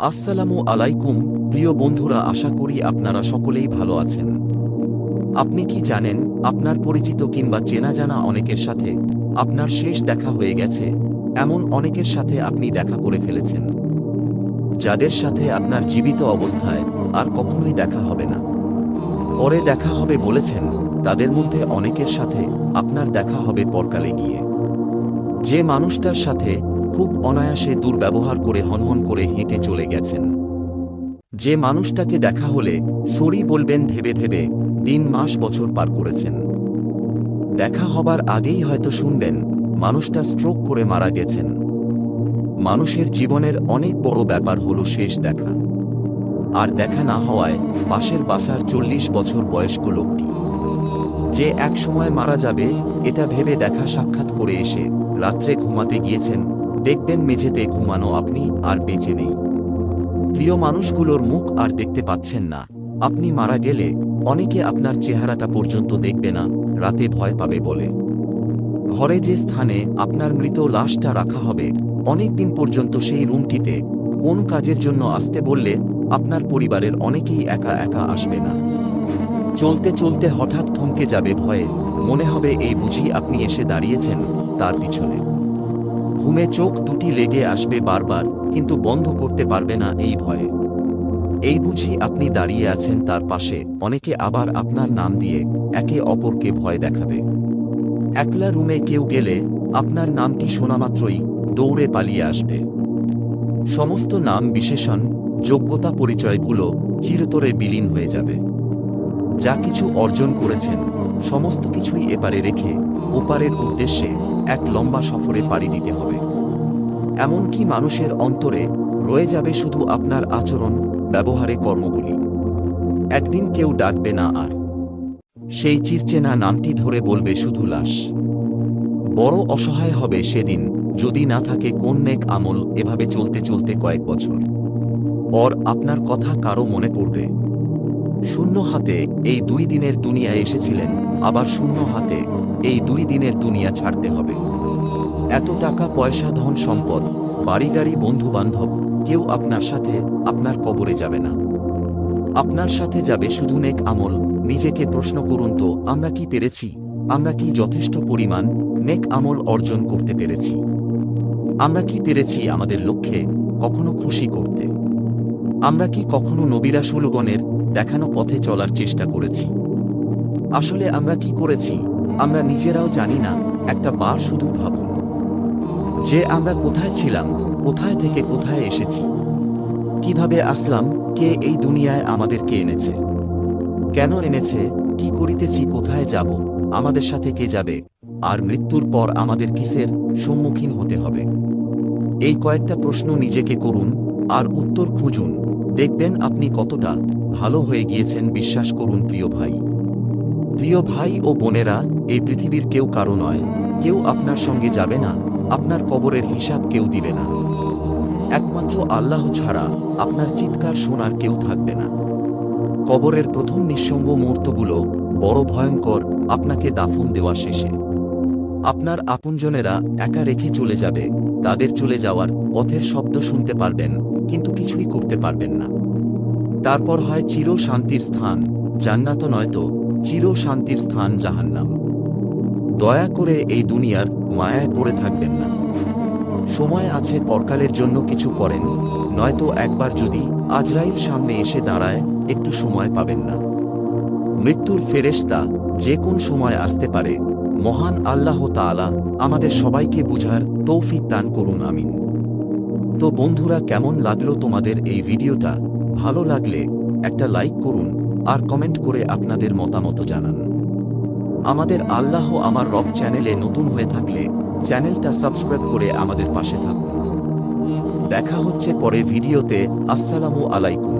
আসসালামু আলাইকুম, প্রিয় বন্ধুরা, আশা করি আপনারা সকলেই ভালো আছেন। আপনি কি জানেন, আপনার পরিচিত কিংবা চেনা জানা অনেকের সাথে আপনার শেষ দেখা হয়ে গেছে, এমন অনেকের সাথে আপনি দেখা করে ফেলেছেন। যাদের সাথে আপনার জীবিত অবস্থায় আর কখনোই দেখা হবে না। পরে দেখা হবে বলেছেন, তাদের মধ্যে অনেকের সাথে আপনার দেখা হবে পরকালে গিয়ে। যে মানুষটার সাথে খুব অনায়াসে দুর্ব্যবহার করে হনহন করে হেঁটে চলে গেছেন। যে মানুষটাকে দেখা হলে সরি বলবেন ভেবে ভেবে দিন মাস বছর পার করেছেন। দেখা হবার আগেই হয়তো শুনবেন মানুষটা স্ট্রোক করে মারা গেছেন। মানুষের জীবনের অনেক বড় ব্যাপার হলো শেষ দেখা। আর দেখা না হওয়ায় পাশের বাসার চল্লিশ বছর বয়স্ক লোকটি। যে এক সময় মারা যাবে, এটা ভেবে দেখা সাক্ষাৎ করে এসে রাত্রে ঘুমাতে গিয়েছেন দেখবেন মেঝেতে ঘুমানো আপনি আর বেঁচে নেই। প্রিয় মানুষগুলোর মুখ আর দেখতে পাচ্ছেন না। আপনি মারা গেলে অনেকে আপনার চেহারাটা পর্যন্ত দেখবে না, রাতে ভয় পাবে বলে। ঘরে যে স্থানে আপনার মৃত লাশটা রাখা হবে অনেক দিন পর্যন্ত সেই রুমটিতে কোন কাজের জন্য আসতে বললে আপনার পরিবারের অনেকেই একা একা আসবে না। চলতে চলতে হঠাৎ থমকে যাবে ভয়ে, মনে হবে এই বুঝি আপনি এসে দাঁড়িয়েছেন তার পিছনে। ঘুমে চোখ দুটি লেগে আসবে বারবার, কিন্তু বন্ধ করতে পারবে না এই ভয়ে। এই বুঝি আপনি দাঁড়িয়ে আছেন তার পাশে, অনেকে আবার আপনার নাম দিয়ে একে অপরকে ভয় দেখাবে। একলা রুমে কেউ গেলে, আপনার নামটি শোনামাত্রই দৌড়ে পালিয়ে আসবে। সমস্ত নাম বিশেষণ, যোগ্যতা পরিচয়গুলো চিরতরে বিলীন হয়ে যাবে। যা কিছু অর্জন করেছেন, সমস্ত কিছুই এপারে রেখে, ওপারের উদ্দেশ্যে এক লম্বা সফরে পাড়ি দিতে হবে। এমনকি মানুষের অন্তরে রয়ে যাবে শুধু আপনার আচরণ, ব্যবহারে কর্মগুলি। একদিন কেউ ডাকবে না আর। সেই চিরচেনা নামটি ধরে বলবে শুধু লাশ। বড় অসহায় হবে সেদিন, যদি না থাকে কোন নেক আমল এভাবে চলতে চলতে কয়েক বছর। পর আপনার কথা কারও মনে পড়বে। শূন্য হাতে এই দুই দিনের দুনিয়ায় এসেছিলেন, আবার শূন্য হাতে এই দুই দিনের দুনিয়া ছাড়তে হবে। এত টাকা, পয়সা, ধন, সম্পদ, বাড়ি, গাড়ি, বন্ধু, বান্ধব, কেউ আপনার সাথে, আপনার কবরে যাবে না। আপনার সাথে যাবে শুধু নেক আমল। নিজেকে প্রশ্ন করুন তো, আমরা কি পেরেছি? আমরা কি যথেষ্ট পরিমাণ নেক আমল অর্জন করতে পেরেছি? আমরা কি পেরেছি আমাদের লক্ষ্যে কখনো খুশি করতে? আমরা কি কখনো নবীরা সুলগণের দেখানো পথে চলার চেষ্টা করেছি। আসলে আমরা কি করেছি, আমরা নিজেরাও জানি না, একটা বার শুধু ভাবুন। যে আমরা কোথায় ছিলাম, কোথায় থেকে কোথায় এসেছি, কীভাবে আসলাম, কে এই দুনিয়ায় আমাদেরকে এনেছে, কেন এনেছে, কি করিতেছি, কোথায় যাব, আমাদের সাথে কে যাবে, আর মৃত্যুর পর আমাদের কিসের সম্মুখীন হতে হবে। এই কয়েকটা প্রশ্ন নিজেকে করুন, আর উত্তর খুঁজুন। দেখবেন আপনি কতটা ভালো হয়ে গিয়েছেন, বিশ্বাস করুন প্রিয় ভাই। প্রিয় ভাই ও বোনেরা, এই পৃথিবীর কেউ কারও নয়। কেউ আপনার সঙ্গে যাবে না, আপনার কবরের হিসাব কেউ দিবে না। একমাত্র আল্লাহ ছাড়া আপনার চিৎকার শোনার কেউ থাকবে না। কবরের প্রথম নিঃসঙ্গ মুহূর্তগুলো বড় ভয়ঙ্কর আপনাকে দাফন দেওয়া শেষে। আপনার আপনজনেরা একা রেখে চলে যাবে, তাদের চলে যাওয়ার পথের শব্দ শুনতে পারবেন। কিন্তু কিছুই করতে পারবেন না। তারপর হয় চির শান্তির স্থান, জান্নাত নয়তো চির শান্তির স্থান জাহান্নাম। দয়া করে এই দুনিয়ার মায়ায় পড়ে থাকবেন না। সময় আছে পরকালের জন্য কিছু করেন, নয়তো একবার যদি আজরাইল সামনে এসে দাঁড়ায়, একটু সময় পাবেন না। মৃত্যুর ফেরেশতা যে কোন সময় আসতে পারে, মহান আল্লাহ তাআলা আমাদের সবাইকে বুঝার তৌফিক দান করুন, আমিন। তো বন্ধুরা, কেমন লাগল তোমাদের এই ভিডিওটা? ভালো লাগলে একটা লাইক করুন আর কমেন্ট করে আপনাদের মতামত জানান। আমাদের আল্লাহ আমার রব চ্যানেলে নতুন হয়ে থাকলে চ্যানেলটা সাবস্ক্রাইব করে আমাদের পাশে থাকুন। দেখা হচ্ছে পরে ভিডিওতে। আসসালামু আলাইকুম।